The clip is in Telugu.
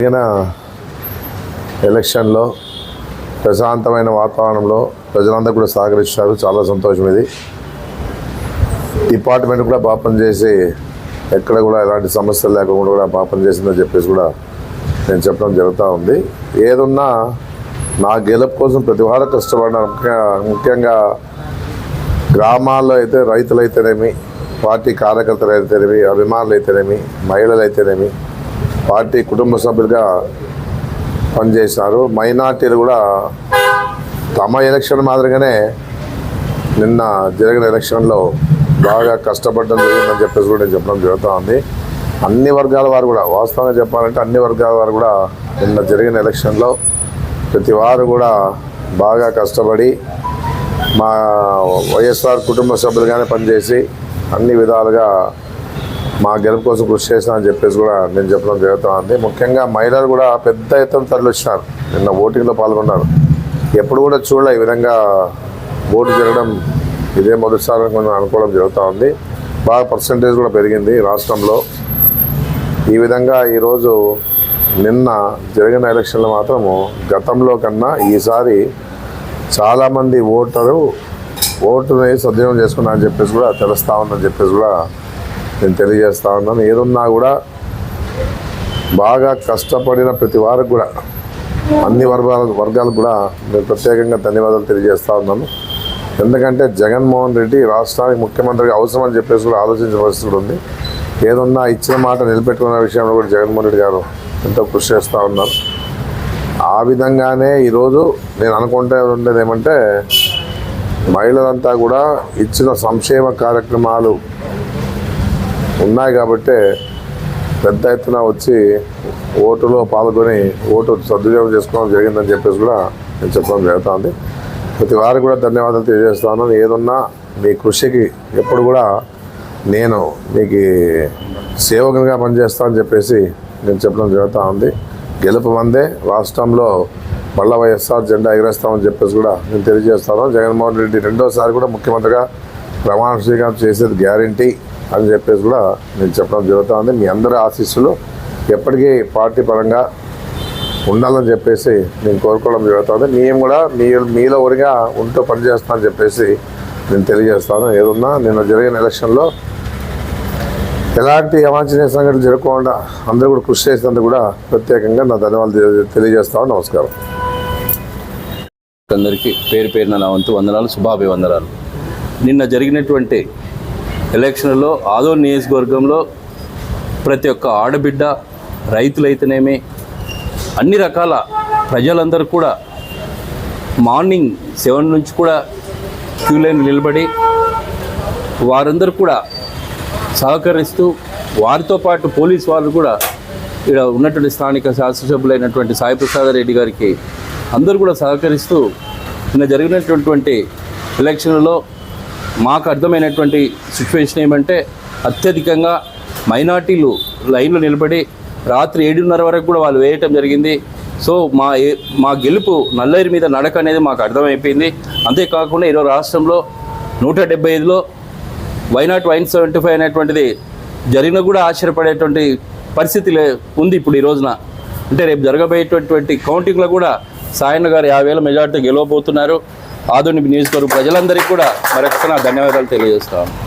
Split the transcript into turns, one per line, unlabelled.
జరిగిన ఎలక్షన్లో ప్రశాంతమైన వాతావరణంలో ప్రజలందరూ కూడా సహకరించారు చాలా సంతోషం ఇది. డిపార్ట్మెంట్ కూడా పాపం చేసి ఎక్కడ కూడా ఎలాంటి సమస్యలు లేకుండా కూడా పాపం చేసిందని చెప్పేసి కూడా నేను చెప్పడం జరుగుతూ ఉంది. ఏదున్నా నా గెలుపు కోసం ప్రతి వారు కష్టపడినారు ముఖ్యంగా ముఖ్యంగా గ్రామాల్లో అయితే రైతులైతేనేమి పార్టీ కార్యకర్తలు అయితేనేమి అభిమానులు అయితేనేమి మహిళలు అయితేనేమి పార్టీ కుటుంబ సభ్యులుగా పనిచేసినారు మైనార్టీలు కూడా తమ ఎలక్షన్ మాదిరిగానే నిన్న జరిగిన ఎలక్షన్లో బాగా కష్టపడడం జరిగిందని చెప్పేసి కూడా నేను చెప్పడం జరుగుతూ ఉంది. అన్ని వర్గాల వారు కూడా వాస్తవంగా చెప్పాలంటే అన్ని వర్గాల వారు కూడా నిన్న జరిగిన ఎలక్షన్లో ప్రతి వారు కూడా బాగా కష్టపడి మా వైఎస్ఆర్ కుటుంబ సభ్యులుగానే పనిచేసి అన్ని విధాలుగా మా గెలుపు కోసం కృషి చేసిన అని చెప్పేసి కూడా నేను చెప్పడం జరుగుతూ ఉంది. ముఖ్యంగా మహిళలు కూడా పెద్ద ఎత్తున తరలిచ్చినారు నిన్న ఓటింగ్లో పాల్గొన్నారు. ఎప్పుడు కూడా చూడలే ఈ విధంగా ఓటు జరగడం ఇదే మొదటిసారి కొంచెం అనుకోవడం జరుగుతూ ఉంది. బాగా పర్సంటేజ్ కూడా పెరిగింది రాష్ట్రంలో. ఈ విధంగా ఈరోజు నిన్న జరిగిన ఎలక్షన్లో మాత్రము గతంలో కన్నా ఈసారి చాలామంది ఓటరు ఓటుని సద్వినియోగం చేసుకున్నారని చెప్పేసి కూడా తెలుస్తూ ఉందని చెప్పేసి కూడా నేను తెలియజేస్తా ఉన్నాను. ఏదున్నా కూడా బాగా కష్టపడిన ప్రతి వారికి కూడా అన్ని వర్గాల వర్గాలకు కూడా నేను ప్రత్యేకంగా ధన్యవాదాలు తెలియజేస్తా ఉన్నాను. ఎందుకంటే జగన్మోహన్ రెడ్డి రాష్ట్రానికి ముఖ్యమంత్రిగా అవసరం అని చెప్పేసి కూడా ఆలోచించిన పరిస్థితి ఉంది. ఏదున్నా ఇచ్చిన మాట నిలబెట్టుకున్న విషయంలో కూడా జగన్మోహన్ రెడ్డి గారు ఎంతో కృషి చేస్తూ ఉన్నారు. ఆ విధంగానే ఈరోజు నేను అనుకుంటే ఉండేది ఏమంటే మహిళలంతా కూడా ఇచ్చిన సంక్షేమ కార్యక్రమాలు ఉన్నాయి కాబట్టి పెద్ద ఎత్తున వచ్చి ఓటులో పాల్గొని ఓటు సద్వినియోగం చేసుకోవడం జరిగిందని చెప్పేసి కూడా నేను చెప్పడం జరుగుతుంది. ప్రతి వారికి కూడా ధన్యవాదాలు తెలియజేస్తాను ఏదున్నా మీ కృషికి ఎప్పుడు కూడా నేను మీకు సేవకునిగా పనిచేస్తానని చెప్పేసి నేను చెప్పడం జరుగుతూ ఉంది గెలుపు మందే రాష్ట్రంలో మళ్ళా వైఎస్ఆర్ జెండా ఎగరేస్తామని చెప్పేసి కూడా నేను తెలియజేస్తాను. జగన్మోహన్ రెడ్డి రెండోసారి కూడా ముఖ్యమంత్రిగా ప్రమాణ స్వీకారం చేసేది గ్యారంటీ అని చెప్పేసి కూడా నేను చెప్పడం జరుగుతూ ఉంది. మీ అందరి ఆశీస్సులు ఎప్పటికీ పార్టీ పరంగా ఉండాలని చెప్పేసి నేను కోరుకోవడం జరుగుతుంది మేము కూడా మీ మీలో ఒకరిగా ఉంటూ పనిచేస్తానని చెప్పేసి నేను తెలియజేస్తాను ఏదున్నా నిన్న జరిగిన ఎలక్షన్లో ఎలాంటి అవాంఛనీయ సంఘటనలు జరగకుండా అందరూ కూడా కృషి చేసినందుకు కూడా ప్రత్యేకంగా నా ధన్యవాదాలు తెలియజేస్తాను నమస్కారం.
అందరికీ పేరు పేరున నా వంతు వందనాలు శుభాభివందనాలు. నిన్న జరిగినటువంటి ఎలక్షన్లో ఆదో నియోజకవర్గంలో ప్రతి ఒక్క ఆడబిడ్డ రైతులైతేనేమి అన్ని రకాల ప్రజలందరూ కూడా మార్నింగ్ సెవెన్ నుంచి కూడా క్యూ లైన్ నిలబడి వారందరూ కూడా సహకరిస్తూ వారితో పాటు పోలీస్ వాళ్ళు కూడా ఇక్కడ ఉన్నటువంటి స్థానిక శాసనసభ్యులైనటువంటి సాయి ప్రసాద్ రెడ్డి గారికి అందరూ కూడా సహకరిస్తూ నిన్న జరిగినటువంటి ఎలక్షన్లో మాకు అర్థమైనటువంటి సిచ్యువేషన్ ఏమంటే అత్యధికంగా మైనార్టీలు లైన్లో నిలబడి రాత్రి ఏడున్నర వరకు కూడా వాళ్ళు వేయటం జరిగింది. సో మా మా గెలుపు నల్లేరు మీద నడక అనేది మాకు అర్థమైపోయింది. అంతేకాకుండా ఈరోజు రాష్ట్రంలో నూట డెబ్బై ఐదులో వైనాట్ వైన్ సెవెంటీ ఫైవ్ అనేటువంటిది జరిగిన కూడా ఆశ్చర్యపడేటువంటి పరిస్థితి ఉంది ఇప్పుడు ఈ రోజున. అంటే రేపు జరగబోయేటటువంటి కౌంటింగ్లో కూడా సాయన్న గారు యాభై వేల మెజార్టీ గెలవబోతున్నారు. ఆధునిక నియోజకవర్గ ప్రజలందరికీ కూడా మరొకసారి నా ధన్యవాదాలు తెలియజేస్తాను